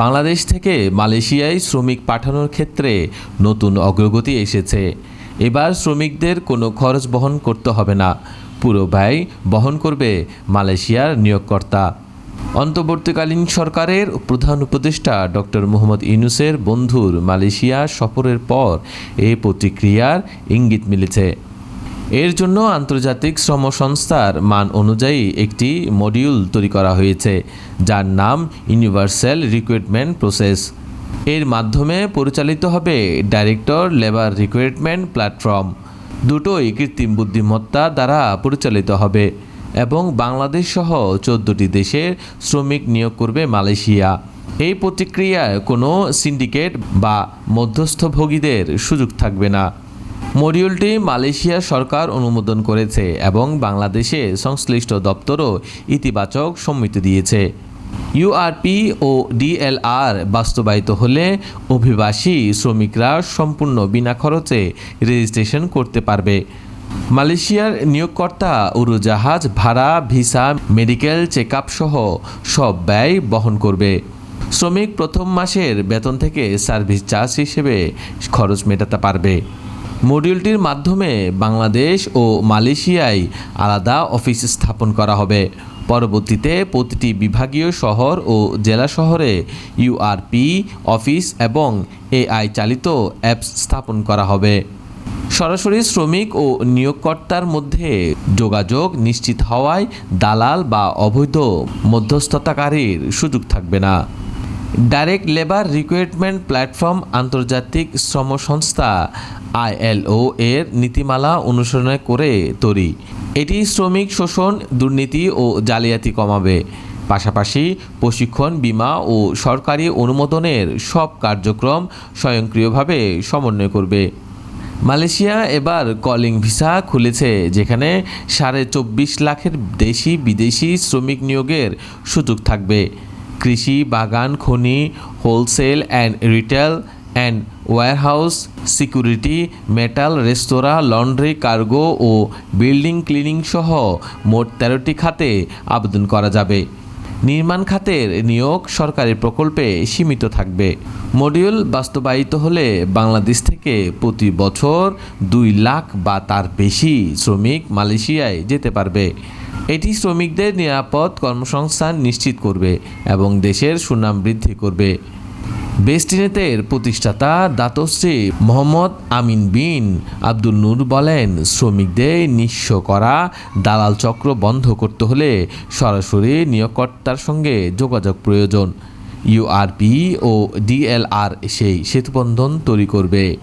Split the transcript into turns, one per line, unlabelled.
বাংলাদেশ থেকে মালয়েশিয়ায় শ্রমিক পাঠানোর ক্ষেত্রে নতুন অগ্রগতি এসেছে। এবার শ্রমিকদের কোনো খরচ বহন করতে হবে না। পুরো ব্যয় বহন করবে মালয়েশিয়ার নিয়োগকর্তা। অন্তর্বর্তীকালীন সরকারের প্রধান উপদেষ্টা ডক্টর মোহাম্মদ ইউনুসের বন্ধুর মালয়েশিয়া সফরের পর এই প্রতিক্রিয়ার ইঙ্গিত মিলেছে। এর জন্য আন্তর্জাতিক শ্রম সংস্থার মান অনুযায়ী একটি মডিউল তৈরি করা হয়েছে, যার নাম ইউনিভার্সাল রিক্রুটমেন্ট প্রসেস এর মাধ্যমে পরিচালিত হবে ডাইরেক্টর লেবার রিক্রুটমেন্ট প্ল্যাটফর্ম দুটোই কৃত্রিম বুদ্ধিমত্তা দ্বারা পরিচালিত হবে এবং বাংলাদেশ সহ চোদ্দোটি দেশের শ্রমিক নিয়োগ করবে মালয়েশিয়া। এই প্রতিক্রিয়ায় কোনো সিন্ডিকেট বা মধ্যস্থভোগীদের সুযোগ থাকবে না। মডিউলটি মালয়েশিয়া সরকার অনুমোদন করেছে এবং বাংলাদেশে সংশ্লিষ্ট দপ্তরও ইতিবাচক সম্মতি দিয়েছে। ইউআরপি ও ডিএলআর বাস্তবায়িত হলে অভিবাসী শ্রমিকরা সম্পূর্ণ বিনা খরচে রেজিস্ট্রেশন করতে পারবে। মালয়েশিয়ার নিয়োগকর্তা উড়োজাহাজ, ভাড়া, ভিসা, মেডিকেল চেক সহ সব ব্যয় বহন করবে। শ্রমিক প্রথম মাসের বেতন থেকে সার্ভিস চার্জ হিসেবে খরচ মেটাতে পারবে। মডিউলটির মাধ্যমে বাংলাদেশ ও মালয়েশিয়ায় আলাদা অফিস স্থাপন করা হবে। পরবর্তীতে প্রতিটি বিভাগীয় শহর ও জেলা শহরে ইউআরপি অফিস এবং এআই চালিত অ্যাপস স্থাপন করা হবে। সরাসরি শ্রমিক ও নিয়োগকর্তার মধ্যে যোগাযোগ নিশ্চিত হওয়ায় দালাল বা অবৈধ মধ্যস্থতাকারীর সুযোগ থাকবে না। ডাইরেক্ট লেবার রিক্রুটমেন্ট প্ল্যাটফর্ম আন্তর্জাতিক শ্রম সংস্থা আইএলও এর নীতিমালা অনুসরণ করে তৈরি। এটি শ্রমিক শোষণ, দুর্নীতি ও জালিয়াতি কমাবে। পাশাপাশি প্রশিক্ষণ, বীমা ও সরকারি অনুমোদনের সব কার্যক্রম স্বয়ংক্রিয়ভাবে সমন্বয় করবে। মালয়েশিয়া এবার কলিং ভিসা খুলেছে, যেখানে সাড়ে চব্বিশ লাখের দেশি বিদেশি শ্রমিক নিয়োগের সুযোগ থাকবে। কৃষি, বাগান, খনি, wholesale and retail and warehouse security, metal, restaurant, laundry, cargo O building cleaning সহ মোট তেরোটি খাতে আবেদন করা যাবে। নির্মাণ খাতের নিয়োগ সরকারি প্রকল্পে সীমিত থাকবে। মডিউল বাস্তবায়িত হলে বাংলাদেশ থেকে প্রতি বছর দুই লাখ বা তার বেশি শ্রমিক মালয়েশিয়ায় যেতে পারবে। এটি শ্রমিকদের নিরাপদ কর্মসংস্থান নিশ্চিত করবে এবং দেশের সুনাম বৃদ্ধি করবে। বেস্টিনেতের প্রতিষ্ঠাতা দাতশ্রী মোহাম্মদ আমিন বিন আব্দুল নূর বলেন, শ্রমিকদের নিঃস্ব করা দালাল চক্র বন্ধ করতে হলে সরাসরি নিয়োগকর্তার সঙ্গে যোগাযোগ প্রয়োজন। ইউআরপি ও ডিএলআর সেই সেতুবন্ধন তৈরি করবে।